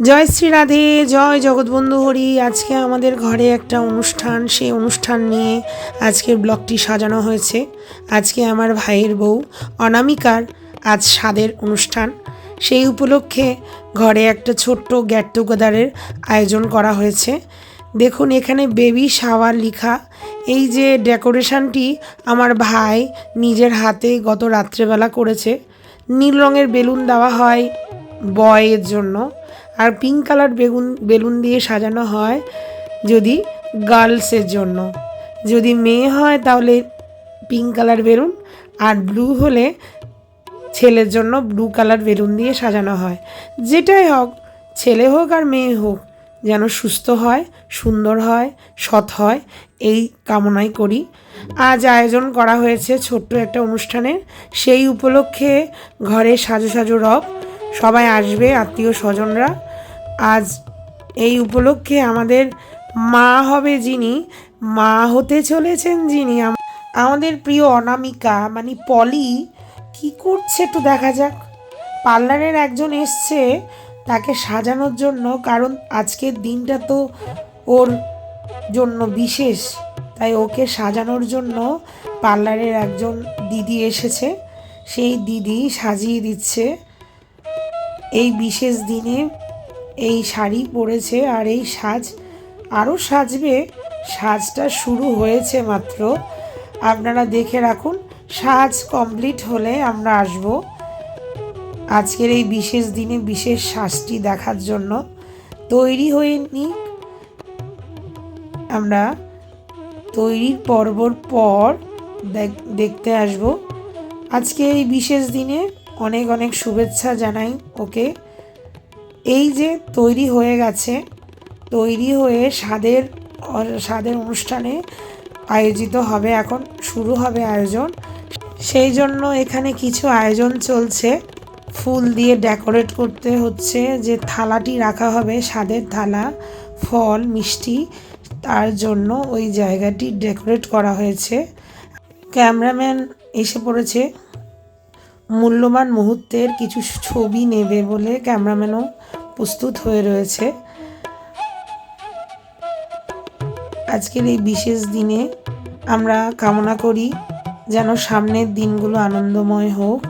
জয় শ্রী রাধে, জয় জগৎবন্ধু হরি। আজকে আমাদের ঘরে একটা অনুষ্ঠান, সেই অনুষ্ঠান নিয়ে আজকের ব্লগটি সাজানো হয়েছে। আজকে আমার ভাইয়ের বউ অনামিকার আজ স্বাদের অনুষ্ঠান। সেই উপলক্ষে ঘরে একটা ছোট্ট গ্যাট টুগেদারের আয়োজন করা হয়েছে। দেখুন, এখানে বেবি শাওয়ার লেখা। এই যে ডেকোরেশনটি আমার ভাই নিজের হাতে গত রাত্রেবেলা করেছে। নীল রঙের বেলুন দেওয়া হয় বয়ের জন্য। আর পিঙ্ক কালার বেগুন, বেলুন দিয়ে সাজানো হয় যদি গার্লসের জন্য। যদি মেয়ে হয় তাহলে পিঙ্ক কালার বেলুন, আর ব্লু হলে ছেলের জন্য ব্লু কালার বেলুন দিয়ে সাজানো হয়। যেটাই হোক, ছেলে হোক আর মেয়ে হোক, যেন সুস্থ হয়, সুন্দর হয়, সৎ হয়, এই কামনাই করি। আজ আয়োজন করা হয়েছে ছোট্ট একটা অনুষ্ঠানের সেই উপলক্ষে ঘরে সাজো সাজো রব। সবাই আসবে, আত্মীয় স্বজনরা। আজ এই উপলক্ষে আমাদের মা হবে যিনি, মা হতে চলেছেন যিনি। আমাদের প্রিয় অনামিকা মানে পলি, কি করছে একটু দেখা যাক। পার্লারের একজন এসছে, তাকে সাজানোর জন্য, কারণ আজকের দিনটা তো ওর জন্য বিশেষ। তাই ওকে সাজানোর জন্য পার্লারের একজন দিদি এসেছে। সেই দিদি সাজিয়ে দিচ্ছে এই বিশেষ দিনে। এই শাড়ি পরেছে আর এই সাজ আরও সাজবে। সাজটা শুরু হয়েছে মাত্র। আপনারা দেখে রাখুন, সাজ কমপ্লিট হলে আমরা আসব। আজকের এই বিশেষ দিনে বিশেষ সাজটি দেখার জন্য তৈরি হয়ে নি আমরা তৈরির পর্বর পর দেখ- দেখতে আসব। আজকে এই বিশেষ দিনে অনেক অনেক শুভেচ্ছা জানাই ওকে। এই যে তৈরি হয়ে গেছে, তৈরি হয়ে স্বাদের স্বাদের অনুষ্ঠানে আয়োজিত হবে এখন, শুরু হবে আয়োজন। সেই জন্য এখানে কিছু আয়োজন চলছে। ফুল দিয়ে ডেকোরেট করতে হচ্ছে যে থালাটি রাখা হবে, স্বাদের থালা, ফল, মিষ্টি, তার জন্য ওই জায়গাটি ডেকোরেট করা হয়েছে। ক্যামেরাম্যান এসে পড়েছে। মূল্যবান মুহূর্তের কিছু ছবি নেবে বলে ক্যামেরাম্যানও প্রস্তুত হয়ে রয়েছে। আজকের এই বিশেষ দিনে আমরা কামনা করি যেন সামনের দিনগুলো আনন্দময় হোক,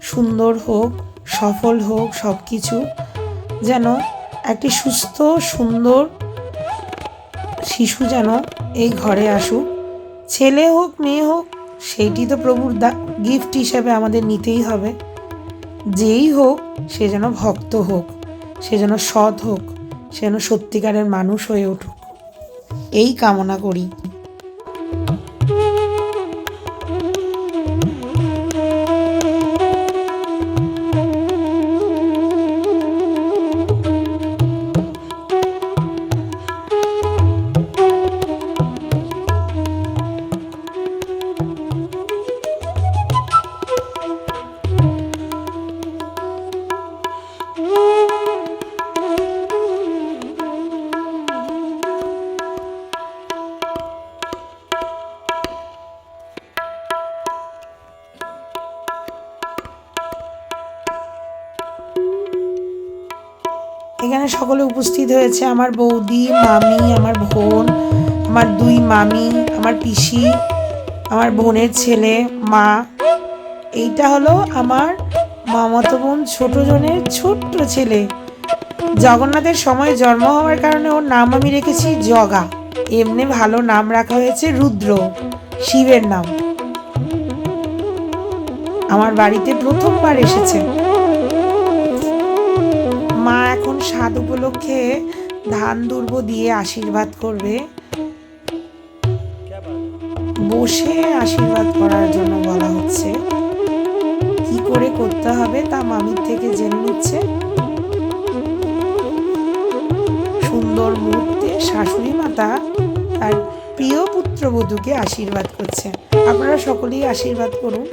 সুন্দর হোক, সফল হোক সব কিছু যেন একটি সুস্থ, সুন্দর শিশু যেন এই ঘরে আসুক। ছেলে হোক, মেয়ে হোক, সেইটি তো প্রভুর দা গিফট হিসাবে আমাদের নিতেই হবে। যেই হোক, সে যেন ভক্ত হোক। সে যেন সৎ হোক সে যেন সত্যিকারের মানুষ হয়ে উঠুক। এই কামনা করি। এখানে সকলে উপস্থিত হয়েছে। আমার বৌদি, মামি, আমার বোন, আমার দুই মামি, আমার পিসি, আমার বোনের ছেলে, মা। এইটা হলো আমার মামাতো বোন ছোট জনের ছোট্ট ছেলে। জগন্নাথের সময় জন্ম হওয়ার কারণে ওর নাম আমি রেখেছি জগা। এমনি ভালো নাম রাখা হয়েছে রুদ্র, শিবের নাম। আমার বাড়িতে প্রথমবার এসেছে। এখন স্বাদ উপলক্ষে ধান দুর্ব দিয়ে আশীর্বাদ করবে। বসে আশীর্বাদ করার জন্য বলা হচ্ছে, কি করে করতে হবে তা মামির থেকে জেনে নিচ্ছে। সুন্দর মুহূর্তে শাশুড়ি মাতা তার প্রিয় পুত্রবধূকে আশীর্বাদ করছে। আপনারা সকলেই আশীর্বাদ করুন।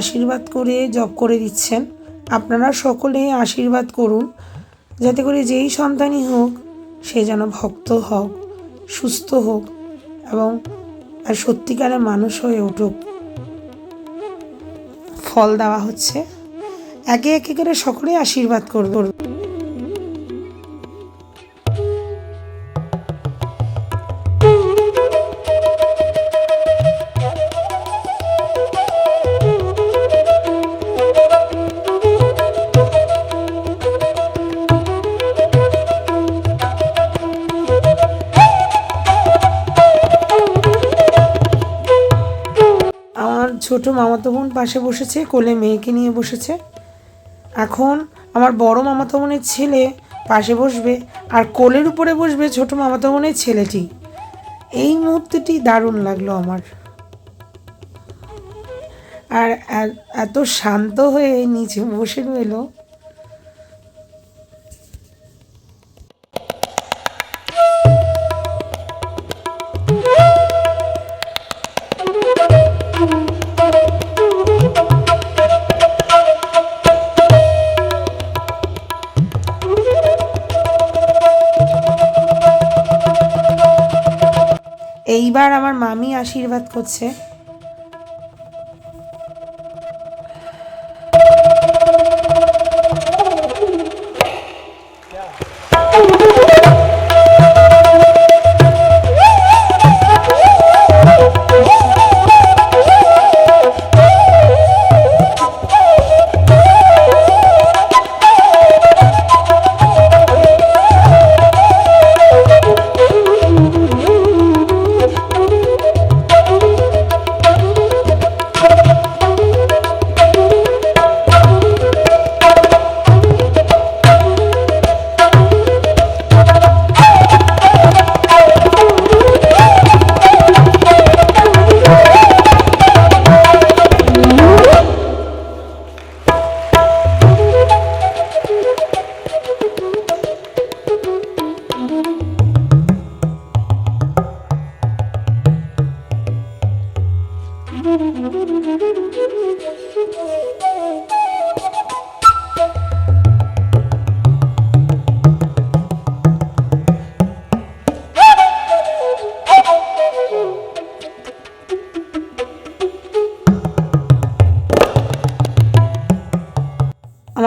আশীর্বাদ করে জব করে দিচ্ছেন। আপনারা সকলে আশীর্বাদ করুন, যাতে করে যেই সন্তানই হোক, সে যেন ভক্ত হোক, সুস্থ হোক এবং আর সত্যিকারের মানুষ হয়ে উঠুক। ফল দেওয়া হচ্ছে। একে একে করে সকলেই আশীর্বাদ করবে মামাতো বোন পাশে বসেছে, কোলে মেয়েকে নিয়ে বসেছে। এখন আমার বড় মামাতো বোনের ছেলে পাশে বসবে আর কোলের উপরে বসবে ছোট মামাতো বোনের ছেলেটি। এই মুহূর্তেটি দারুণ লাগল আমার। আর এত শান্ত হয়ে নিচে বসে রইল। এইবার আমার মামি আশীর্বাদ করছে।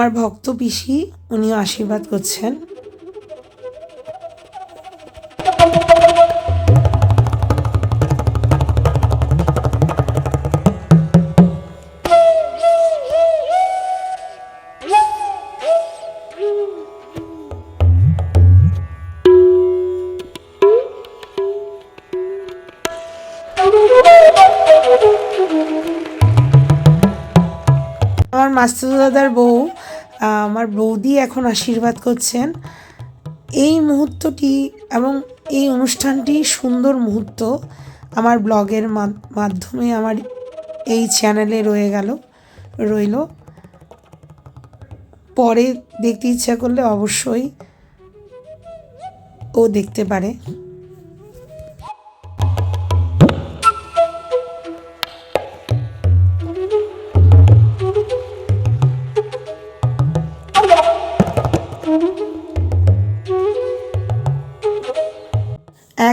আমার ভক্ত পিসি উনিও আশীর্বাদ করছেন। আমার মাস্টার দাদার বউ আমার বৌদি এখন আশীর্বাদ করছেন। এই মুহূর্তটি এবং এই অনুষ্ঠানটি সুন্দর মুহূর্ত আমার ব্লগের মাধ্যমে আমার এই চ্যানেলে রয়ে গেল, রইল। পরে দেখতে ইচ্ছা করলে অবশ্যই ও দেখতে পারে।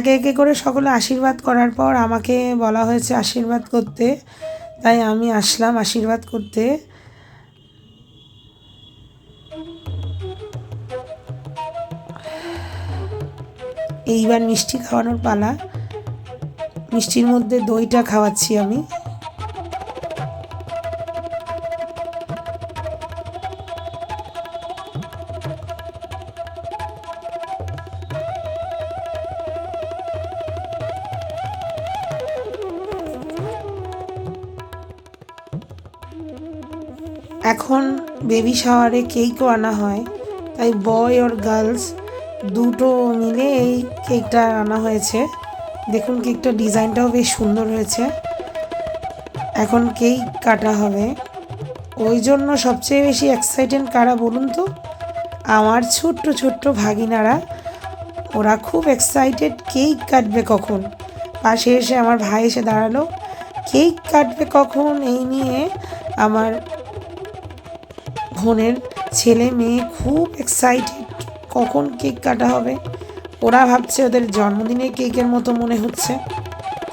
একে একে করে সকলে আশীর্বাদ করার পর আমাকে বলা হয়েছে আশীর্বাদ করতে। তাই আমি আসলাম আশীর্বাদ করতে। এইবার মিষ্টি খাওয়ানোর পালা। মিষ্টির মধ্যে দইটা খাওয়াচ্ছি আমি। এখন বেবি শাওয়ারে কেকও আনা হয়, তাই বয় ওর গার্লস দুটো মিলে এই কেকটা আনা হয়েছে। দেখুন কেকটা ডিজাইনটাও বেশ সুন্দর হয়েছে। এখন কেক কাটা হবে। ওই জন্য সবচেয়ে বেশি এক্সাইটেড কারা বলুন তো? আমার ছোট্ট ছোট্ট ভাগিনারা। ওরা খুব এক্সাইটেড কেক কাটবে কখন? পাশে এসে আমার ভাই এসে দাঁড়াল। কেক কাটবে কখন? এই নিয়ে আমার বোনের ছেলে মেয়ে খুব এক্সাইটেড কখন কেক কাটা হবে। ওরা ভাবছে ওদের জন্মদিনে কেকের মতো মনে হচ্ছে।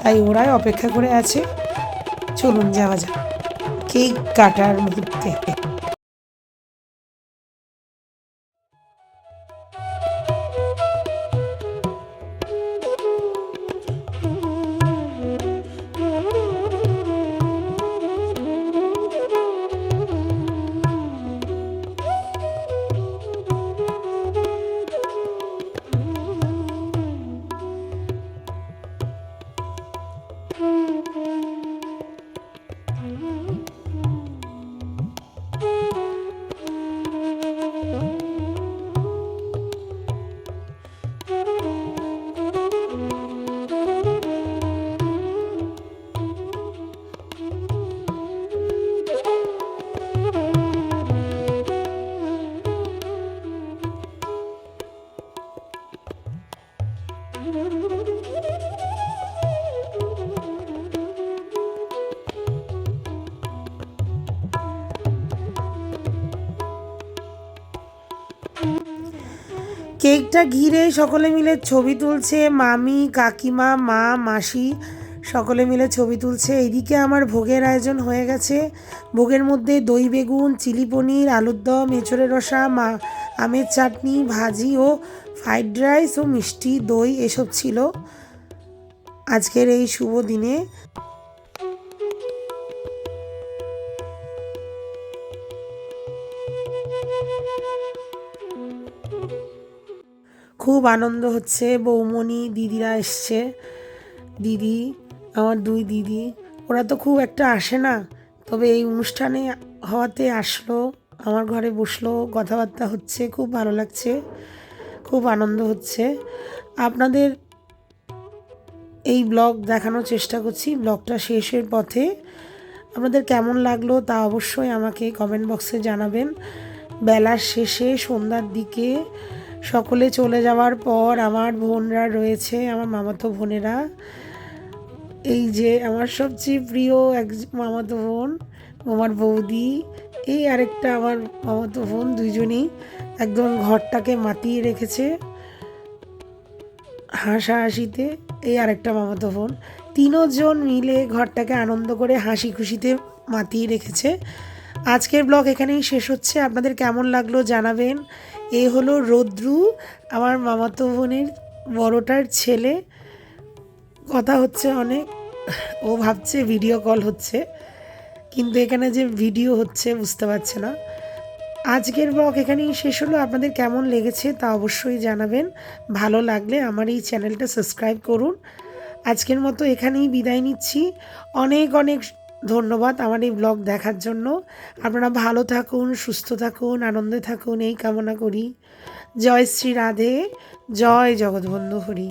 তাই ওরাই অপেক্ষা করে আছে। চলুন যাওয়া যাক। কেক কাটার মুহূর্তে। কেকটা ঘিরে সকলে মিলে ছবি তুলছে, মামি, কাকিমা, মা, মাসি, সকলে মিলে ছবি তুলছে। এইদিকে আমার ভোগের আয়োজন হয়ে গেছে। ভোগের মধ্যে দই বেগুন, চিলি পনির, আলুর দম, এঁচড়ের রসা, মা, আমের চাটনি, ভাজি ও ফ্রাইড রাইস ও মিষ্টি, দই, এসব ছিল আজকের এই শুভ দিনে। খুব আনন্দ হচ্ছে। বৌমণি, দিদিরা এসছে। দিদি, আমার দুই দিদি, ওরা তো খুব একটা আসে না। তবে এই অনুষ্ঠানে হওয়াতে আসলো, আমার ঘরে বসল, কথাবার্তা হচ্ছে, খুব ভালো লাগছে, খুব আনন্দ হচ্ছে। আপনাদের এই ব্লগ দেখানোর চেষ্টা করছি, ব্লগটা শেষের পথে। আপনাদের কেমন লাগল তা অবশ্যই আমাকে কমেন্ট বক্সে জানাবেন। বেলার শেষে সন্ধ্যার দিকে সকলে চলে যাওয়ার পর আমার বোনরা রয়েছে, আমার মামাতো বোনেরা। এই যে আমার সবচেয়ে প্রিয় এক মামাতো বোন, আমার বৌদি, এই আরেকটা আমার মামাতো বোন দুইজনই একদম ঘরটাকে মাতিয়ে রেখেছে। হাসাহাসিতে এই আরেকটা মামাতো বোন। তিনজন মিলে ঘরটাকে আনন্দ করে হাসি খুশিতে মাতিয়ে রেখেছে। আজকের ব্লগ এখানেই শেষ হচ্ছে। আপনাদের কেমন লাগল জানাবেন। এ হলো রৌদ্রু, আমার মামাতো বোনের বড়টার ছেলে। কথা হচ্ছে অনেক, ও ভাবছে ভিডিও কল হচ্ছে, কিন্তু এখানে যে ভিডিও হচ্ছে বুঝতে পারছে না। আজকের ব্লগ এখানেই শেষ হলো, আপনাদের কেমন লেগেছে তা অবশ্যই জানাবেন। ভালো লাগলে আমার এই চ্যানেলটা সাবস্ক্রাইব করুন। আজকের মতো এখানেই বিদায় নিচ্ছি। অনেক অনেক ধন্যবাদ আমার এই ব্লগ দেখার জন্য। আপনারা ভালো থাকুন, সুস্থ থাকুন, আনন্দে থাকুন, এই কামনা করি। জয় শ্রী রাধে, জয় জগৎবন্ধু হরি।